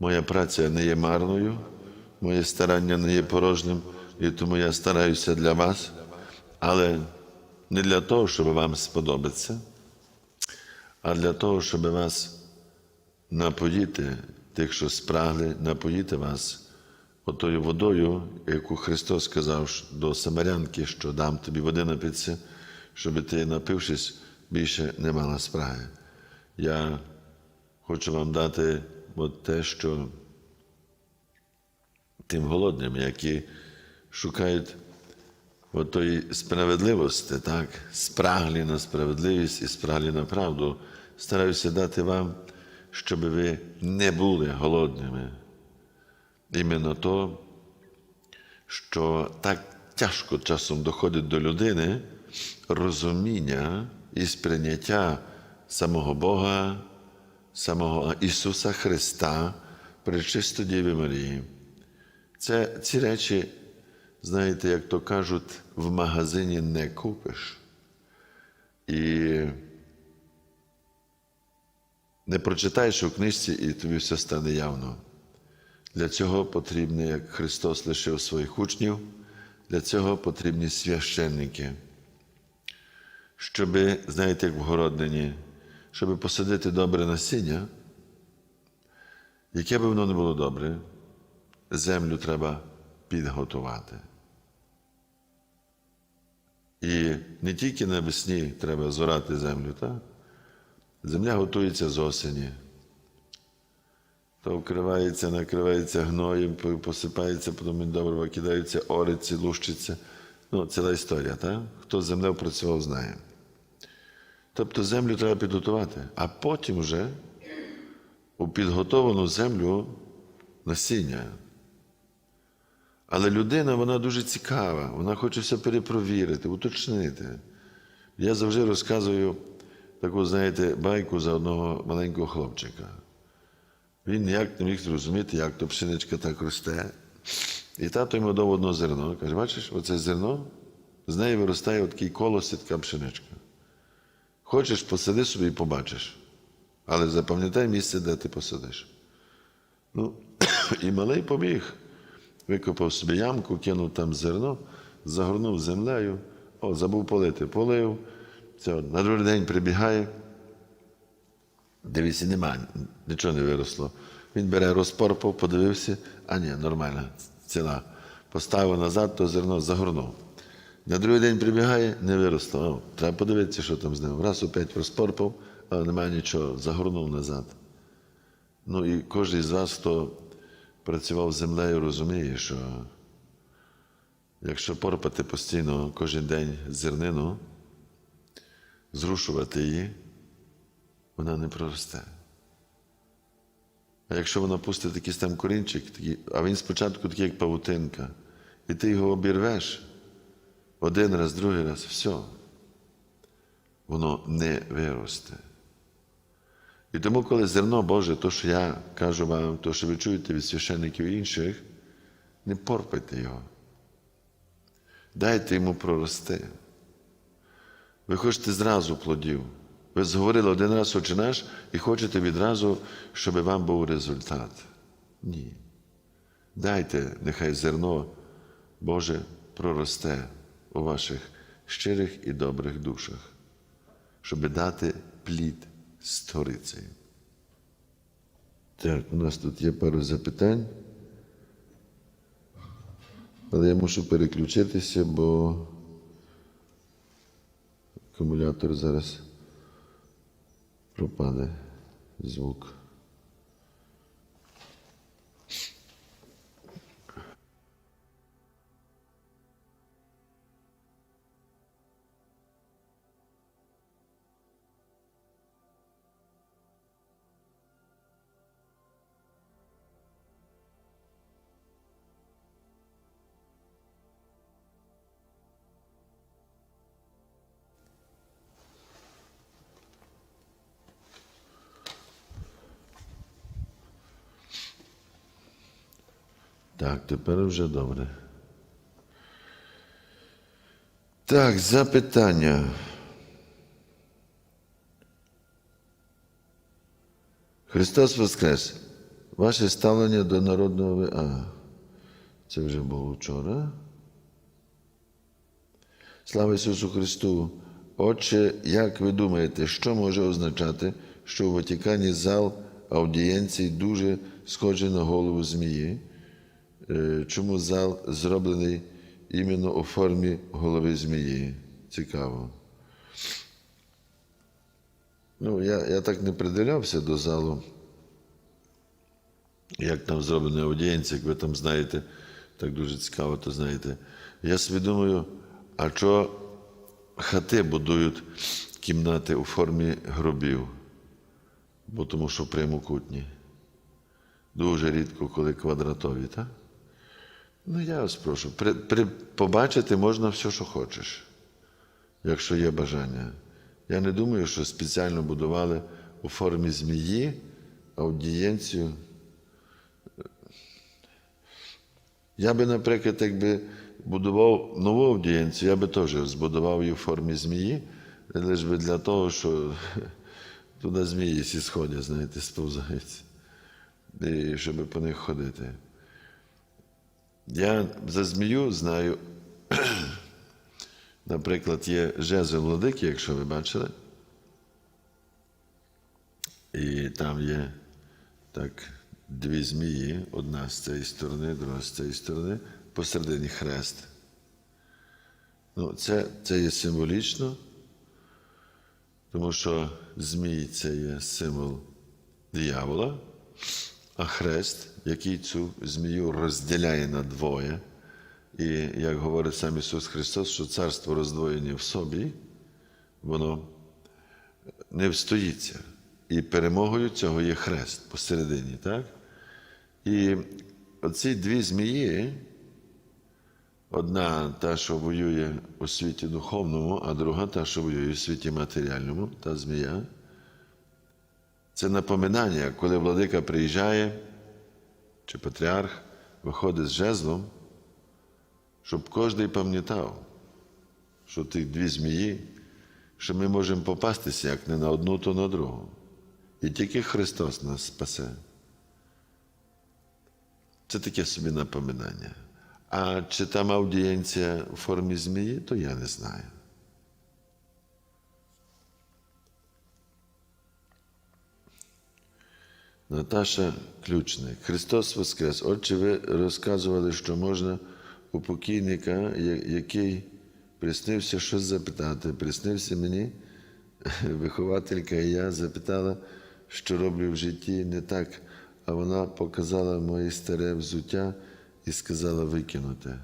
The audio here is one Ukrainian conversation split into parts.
моя праця не є марною, моє старання не є порожнім, і тому я стараюся для вас, але не для того, щоб вам сподобатися, а для того, щоб вас напоїти, тих, що спрагли, напоїти вас отою водою, яку Христос сказав до Самарянки, що дам тобі води напитися, щоб ти, напившись, більше не мала спраги. Я хочу вам дати от те, що тим голодним, які шукають отої справедливості, так, спраглі на справедливість і спраглі на правду, стараюся дати вам, щоб ви не були голодними. Іменно то, що так тяжко часом доходить до людини розуміння і сприйняття самого Бога, самого Ісуса Христа, Пречисто Діви Марії. Це ці речі, знаєте, як то кажуть, в магазині не купиш. І не прочитаєш у книжці, і тобі все стане явно. Для цього потрібно, як Христос лишив своїх учнів, для цього потрібні священники. Щоб, знаєте, як в городнині, щоб посадити добре насіння, яке б воно не було добре, землю треба підготувати. І не тільки навесні треба зорати землю, так? Земля готується з осені. То вкривається, накривається гноєм, посипається, потім добре кидаються ориці, лущиться. Ну, ціла історія, так? Хто землею працював, знає. Тобто землю треба підготувати, а потім вже у підготовану землю насіння. Але людина, вона дуже цікава, вона хоче все перепровірити, уточнити. Я завжди розказую таку, знаєте, байку за одного маленького хлопчика. Він ніяк не міг зрозуміти, як то пшеничка так росте. І тато йому дав одно зерно. Каже, бачиш, оце зерно, з неї виростає такий колос така пшеничка. Хочеш, посади собі і побачиш. Але запам'ятай місце, де ти посадиш. Ну, і малий побіг. Викопав собі ямку, кинув там зерно, загорнув землею, о, забув полити, полив. Все, на другий день прибігає. Дивіться, нема, нічого не виросло. Він бере, розпорпав, подивився, а ні, нормально, ціла. Поставив назад, то зерно загорнув. На другий день прибігає, не виросло. О, треба подивитися, що там з ним. Раз опять розпорпав, але немає нічого, загорнув назад. Ну і кожен з вас, хто працював з землею, розуміє, що якщо порпати постійно кожен день зернину, зрушувати її, вона не проросте. А якщо вона пустить якийсь там корінчик, а він спочатку такий, як павутинка, і ти його обірвеш один раз, другий раз, все, воно не виросте. І тому, коли зерно Боже, то, що я кажу вам, то, що ви чуєте від священників інших, не порпайте його. Дайте йому прорости. Ви хочете зразу плодів. Ви зговорили один раз «Отче наш» і хочете відразу, щоб вам був результат. Ні. Дайте, нехай зерно Боже проросте у ваших щирих і добрих душах, щоб дати плід сторицею. Так, у нас тут є пару запитань. Але я мушу переключитися, бо акумулятор зараз пропаде звук. Так, тепер вже добре. Так, запитання. Христос Воскрес! Ваше ставлення до народного. А, це вже було вчора. Слава Ісусу Христу! Отче, як ви думаєте, що може означати, що у Ватикані зал аудієнцій дуже схожий на голову змії? Е, Чому зал зроблений іменно у формі голови змії? Цікаво. Ну, я, я так не приділявся до залу, як там зроблена аудієнція, як ви там знаєте, так дуже цікаво, то знаєте. Я собі думаю, а що хати будують кімнати у формі гробів, бо тому що прямокутні. Дуже рідко, коли квадратові, так? Ну, я вас прошу, при, при, побачити можна все, що хочеш, якщо є бажання. Я не думаю, що спеціально будували у формі змії аудієнцію. Я би, наприклад, якби будував нову аудієнцію, я би теж збудував її в формі змії, лише би для того, що туди змії всі сходять, знаєте, сповзаються, і щоб по них ходити. Я за змію знаю, наприклад, є жезл владики, якщо ви бачили. І там є так дві змії, одна з цієї сторони, друга з цієї сторони, посередині хрест. Ну, це, це є символічно, тому що змій це є символ диявола, а хрест, який цю змію розділяє на двоє. І як говорить сам Ісус Христос, що царство роздвоєне в собі, воно не встоїться. І перемогою цього є хрест посередині. так? І оці дві змії, одна та, що воює у світі духовному, а друга та, що воює у світі матеріальному, та змія. Це напоминання, коли владика приїжджає, чи патріарх виходить з жезлом, щоб кожен пам'ятав, що ті дві змії, що ми можемо попастися як не на одну, то на другу. І тільки Христос нас спасе. Це таке собі напоминання. А чи там аудієнція у формі змії, то я не знаю. Наташа Ключник. Христос Воскрес. Отче, ви розказували, що можна у покійника, який приснився щось запитати. Приснився мені, вихователька, і я запитала, що роблю в житті не так, а вона показала моє старе взуття і сказала викинути.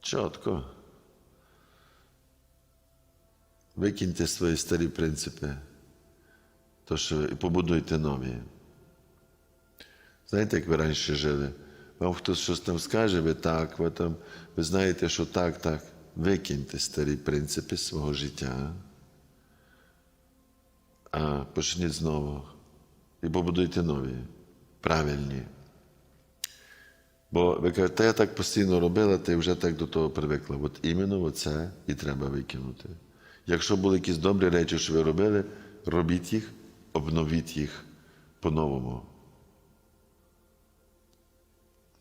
Чітко. Викиньте свої старі принципи то що і побудуйте нові. Знаєте, як ви раніше жили? Вам хтось щось там скаже, ви так, ви там, ви знаєте, що так, так. Викиньте старі принципи свого життя, а почніть знову і побудуйте нові, правильні. Бо ви кажете, та я так постійно робила, ти вже так до того привикла. От іменно оце і треба викинути. Якщо були якісь добрі речі, що ви робили, робіть їх, обновіть їх по-новому.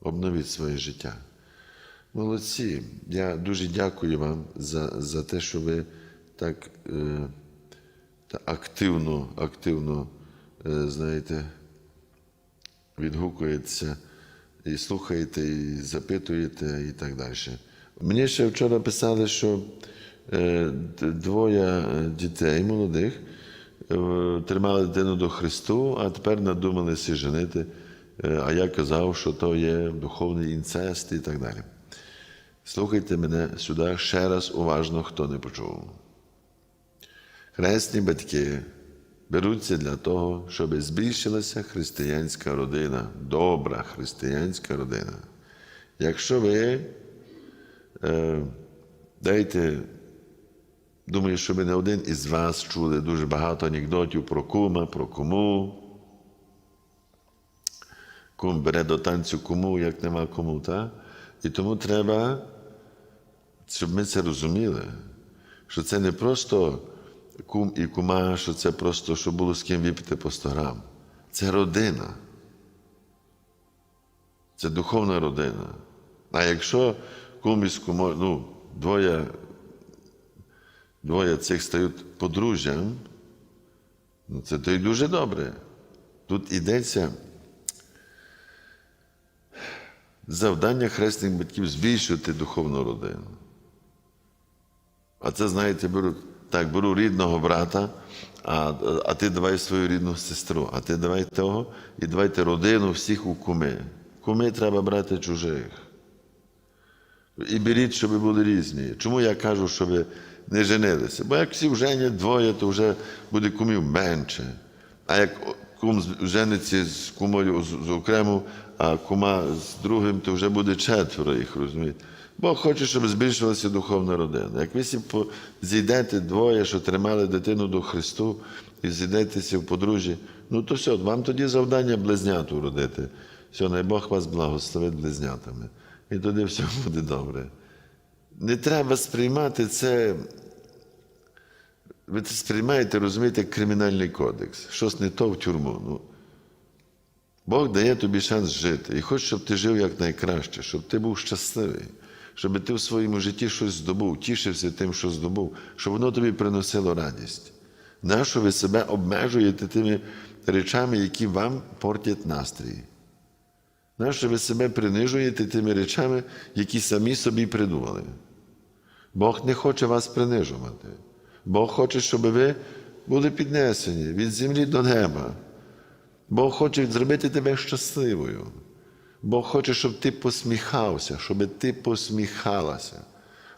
Обновіть своє життя. Молодці. Я дуже дякую вам за, за те, що ви так е, та активно, активно, е, знаєте, відгукуєтеся і слухаєте, і запитуєте, і так далі. Мені ще вчора писали, що е, двоє е, дітей молодих тримали дитину до Христу, а тепер надумалися женити. Е, А я казав, що то є духовний інцест і так далі. Слухайте мене сюди ще раз уважно, хто не почув. Хресні батьки беруться для того, щоб збільшилася християнська родина, добра християнська родина. Якщо ви е, дайте, думаю, що ви не один із вас чули дуже багато анекдотів про кума, про кому. Кум бере до танцю кому, як нема кому. Та? І тому треба, щоб ми це розуміли, що це не просто кум і кума, що це просто, щоб було з ким випити по 100 грам. це родина. Це духовна родина. А якщо кумівську, мо- ну, двоє, двоє цих стають подружжям, ну, це то й дуже добре. Тут йдеться завдання хресних батьків збільшувати духовну родину. А це, знаєте, беру, так, беру рідного брата, а, а ти давай свою рідну сестру, а ти давай того, і давайте родину всіх у куми. Куми треба брати чужих. І беріть, щоб були різні. Чому я кажу, щоб не женилися? Бо як всі вженять двоє, то вже буде кумів менше. А як кум жениться з кумою з, окремо, а кума з другим, то вже буде четверо їх, розумієте? Бог хоче, щоб збільшилася духовна родина. Як ви зійдете двоє, що тримали дитину до Христу, і зійдетеся в подружжі, ну то все, вам тоді завдання близняту родити. Все, най Бог вас благословить близнятами. І тоді все буде добре. Не треба сприймати це. Ви це сприймаєте, розумієте, як кримінальний кодекс. Щось не то в тюрму. Ну, Бог дає тобі шанс жити і хоче, щоб ти жив якнайкраще, щоб ти був щасливий, щоб ти в своєму житті щось здобув, тішився тим, що здобув, щоб воно тобі приносило радість. Нащо ви себе обмежуєте тими речами, які вам портять настрій? Нащо ви себе принижуєте тими речами, які самі собі придумали? Бог не хоче вас принижувати. Бог хоче, щоб ви були піднесені від землі до неба. Бог хоче зробити тебе щасливою. Бог хоче, щоб ти посміхався, щоб ти посміхалася.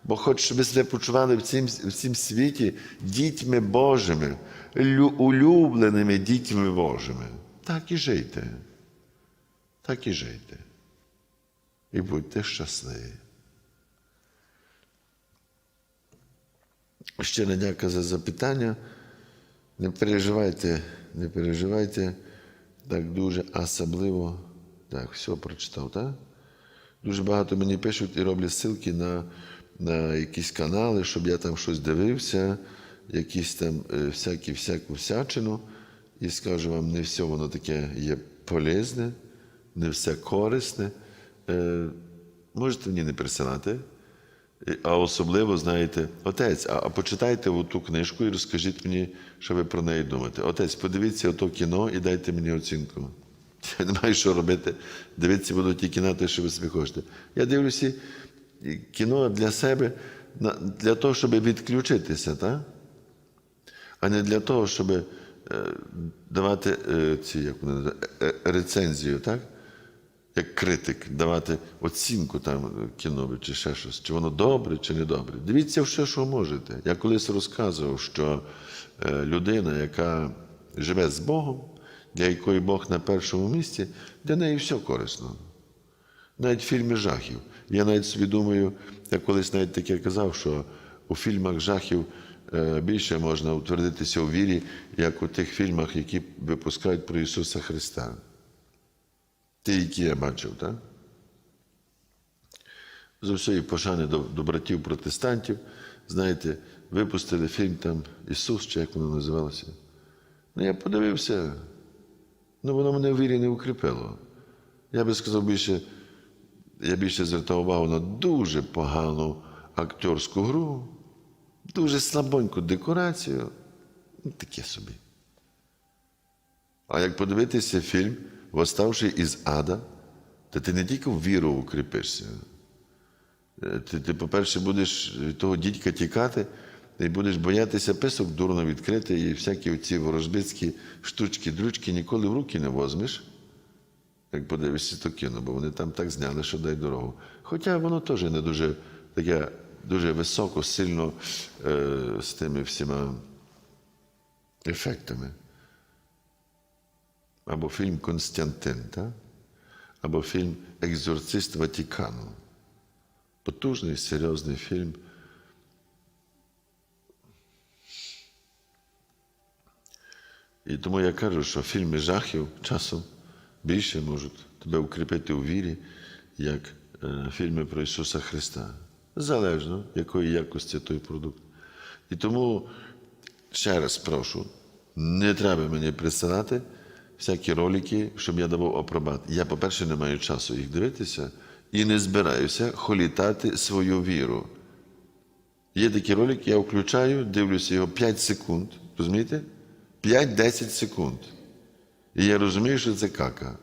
Бог хоче, щоб ви себе почували в цім, в цім світі дітьми Божими, лю- улюбленими дітьми Божими. Так і жийте. Так і жийте. І будьте щасливі. Щиро дяка за запитання. Не переживайте, не переживайте так дуже особливо. Так, все прочитав, так? Дуже багато мені пишуть і роблять ссылки на, на якісь канали, щоб я там щось дивився, якісь там е, всякі, всяку всячину. І скажу вам, не все воно таке є полезне, не все корисне. Е, можете мені не присилати. А особливо, знаєте, отець, а, а почитайте ту книжку і розкажіть мені, що ви про неї думаєте. Отець, подивіться ото кіно і дайте мені оцінку. Я не маю що робити. Дивіться буду ті кіно, те, що ви собі хочете. Я дивлюся кіно для себе, для того, щоб відключитися, так? а не для того, щоб е, давати е, ці, як вони е, рецензію, так? Як критик, давати оцінку там кінові чи ще щось, чи воно добре, чи не добре. Дивіться все, що можете. Я колись розказував, що е, людина, яка живе з Богом, для якої Бог на першому місці, для неї все корисно. Навіть фільми жахів. Я навіть собі думаю, я колись навіть таке казав, що у фільмах жахів е, більше можна утвердитися у вірі, як у тих фільмах, які випускають про Ісуса Христа. Ті, які я бачив, так? З усієї пошани до, до братів протестантів, знаєте, випустили фільм там Ісус, чи як воно називалося. Ну, я подивився, ну воно мене в вірі не укріпило. Я би сказав більше, я більше звертав увагу на дуже погану акторську гру, дуже слабоньку декорацію. Ну, таке собі. А як подивитися фільм, восставши із ада, то ти не тільки в віру укріпишся. Е, Ти, ти, по-перше, будеш від того дідька тікати, і будеш боятися писок дурно відкрити, і всякі оці ворожбицькі штучки, дрючки ніколи в руки не возьмеш, як подивишся то кіно, бо вони там так зняли, що дай дорогу. Хоча воно теж не дуже таке дуже високо, сильно е, з тими всіма ефектами. Або фільм Константин, так? або фільм Екзорцист Ватикану. Потужний, серйозний фільм. І тому я кажу, що фільми жахів часом більше можуть тебе укріпити у вірі, як е, фільми про Ісуса Христа. Залежно, якої якості той продукт. І тому ще раз прошу, не треба мені присилати всякі ролики, щоб я давав апробат. Я, по-перше, не маю часу їх дивитися і не збираюся холітати свою віру. Є такі ролики, я включаю, дивлюся його 5 секунд. Розумієте? 5-10 секунд. І я розумію, що це кака,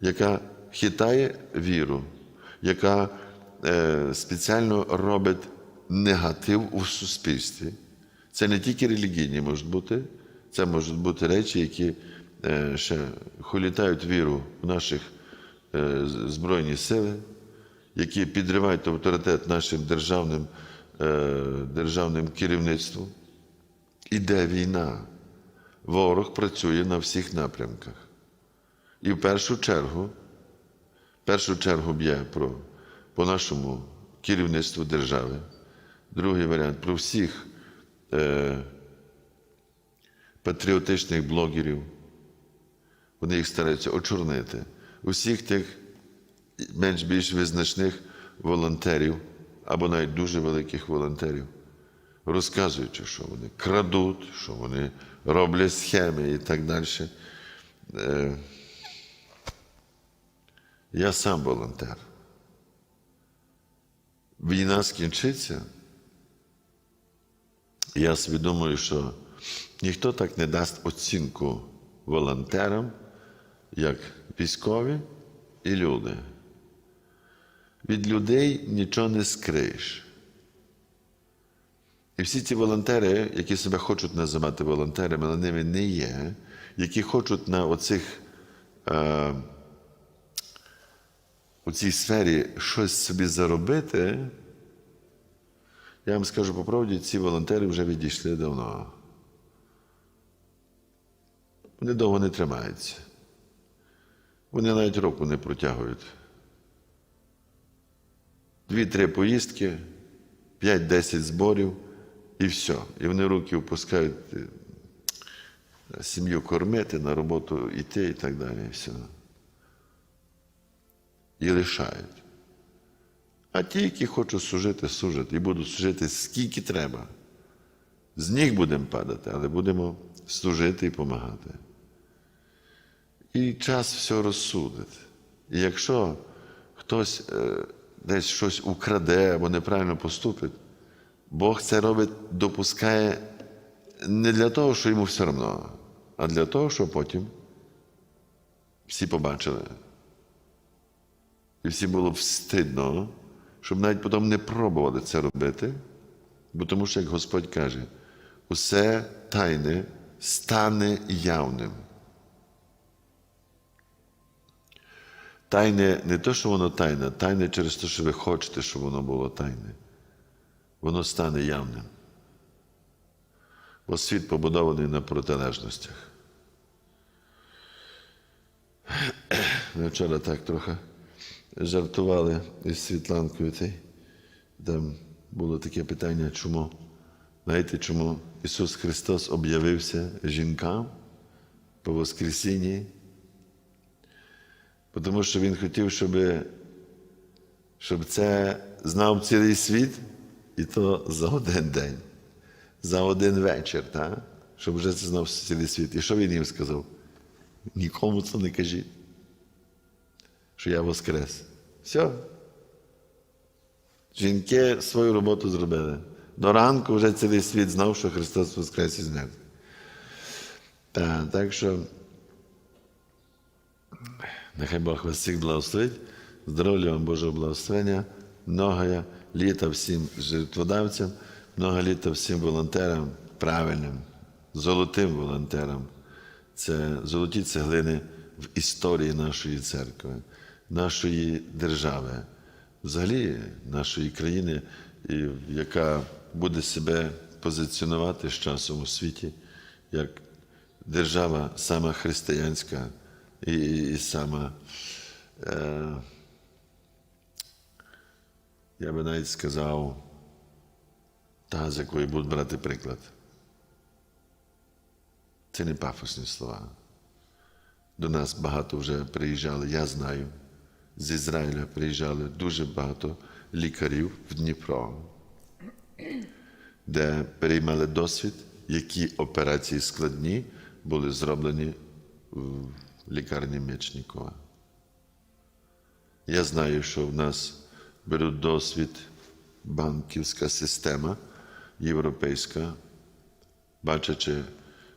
яка хитає віру, яка е, спеціально робить негатив у суспільстві. Це не тільки релігійні можуть бути, це можуть бути речі, які ще холітають віру в наших е, Збройні сили, які підривають авторитет нашим державним, е, державним керівництвом. Іде війна. Ворог працює на всіх напрямках. І в першу чергу, в першу чергу б'є про, по нашому керівництву держави. Другий варіант про всіх е, патріотичних блогерів. Вони їх стараються очорнити. Усіх тих менш-більш визначних волонтерів або навіть дуже великих волонтерів, розказуючи, що вони крадуть, що вони роблять схеми і так далі. Е, Я сам волонтер. Війна скінчиться. Я свідомую, що ніхто так не дасть оцінку волонтерам, як військові і люди. Від людей нічого не скриєш. І всі ці волонтери, які себе хочуть називати волонтерами, але ними не є, які хочуть на оцих, е, у цій сфері щось собі заробити, я вам скажу по правді, ці волонтери вже відійшли давно. Вони довго не тримаються. Вони навіть року не протягують. Дві-три поїздки, 5-10 зборів і все. І вони руки впускають е, сім'ю кормити, на роботу йти і так далі. І все. І лишають. А ті, які хочуть служити, служать і будуть служити скільки треба. З них будемо падати, але будемо служити і допомагати. І час все розсудить. І якщо хтось е, десь щось украде або неправильно поступить, Бог це робить, допускає не для того, що йому все одно, а для того, щоб потім всі побачили. І всі було встидно, щоб навіть потім не пробували це робити, бо тому що, як Господь каже, усе тайне стане явним. Тайне не те, що воно тайне, тайне через те, що ви хочете, щоб воно було тайне. Воно стане явним. Бо світ побудований на протилежностях. Ми вчора так трохи жартували із Світланкою. Там було таке питання, чому? Знаєте, чому Ісус Христос об'явився жінкам по Воскресінні? Тому що Він хотів, щоб, щоб це знав цілий світ, і то за один день, за один вечір, так? щоб вже це знав цілий світ. І що він їм сказав? Нікому це не кажіть, що я воскрес. Все. Жінки свою роботу зробили. До ранку вже цілий світ знав, що Христос воскрес із мертвих. Так, так що. Нехай Бог вас всіх благословить. Здоров'я вам Божого благословення, много літа всім жертводавцям, много літа всім волонтерам, правильним, золотим волонтерам. Це золоті цеглини в історії нашої церкви, нашої держави, взагалі нашої країни, яка буде себе позиціонувати з часом у світі як держава сама християнська і, і сама, е, я би навіть сказав, та, з якої будуть брати приклад. Це не пафосні слова. До нас багато вже приїжджали, я знаю, з Ізраїля приїжджали дуже багато лікарів в Дніпро, де переймали досвід, які операції складні були зроблені в лікарні Мечникова. Я знаю, що в нас беруть досвід банківська система європейська, бачачи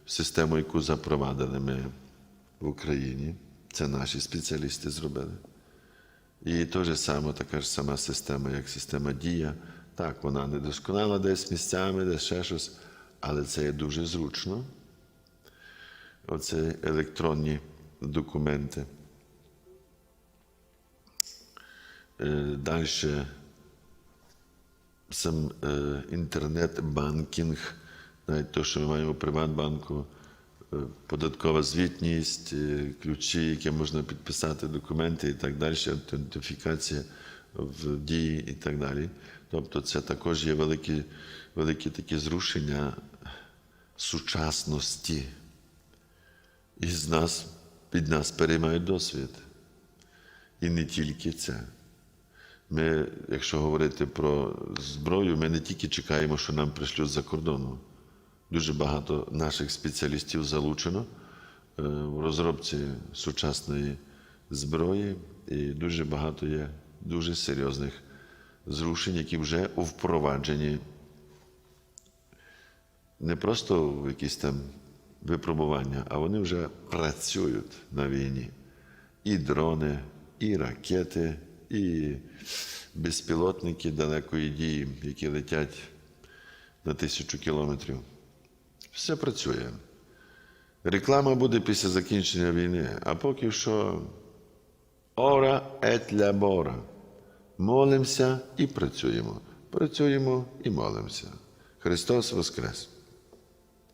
систему, яку запровадили ми в Україні. Це наші спеціалісти зробили. І те ж саме, така ж сама система, як система Дія. Так, вона не досконала десь місцями, десь ще щось, але це є дуже зручно. Оце електронні документи. Далі сам інтернет-банкінг, навіть те, що ми маємо у Приватбанку, податкова звітність, ключі, які можна підписати, документи і так далі, аутентифікація в дії і так далі. Тобто це також є великі, великі такі зрушення сучасності. І з нас, під нас переймають досвід. І не тільки це. Ми, якщо говорити про зброю, ми не тільки чекаємо, що нам пришлють за кордону. Дуже багато наших спеціалістів залучено е, в розробці сучасної зброї, і дуже багато є дуже серйозних зрушень, які вже впроваджені не просто в якісь там випробування, а вони вже працюють на війні. І дрони, і ракети, і безпілотники далекої дії, які летять на тисячу кілометрів. Все працює. Реклама буде після закінчення війни, а поки що ора et labora. Молимося і працюємо. Працюємо і молимося. Христос Воскрес!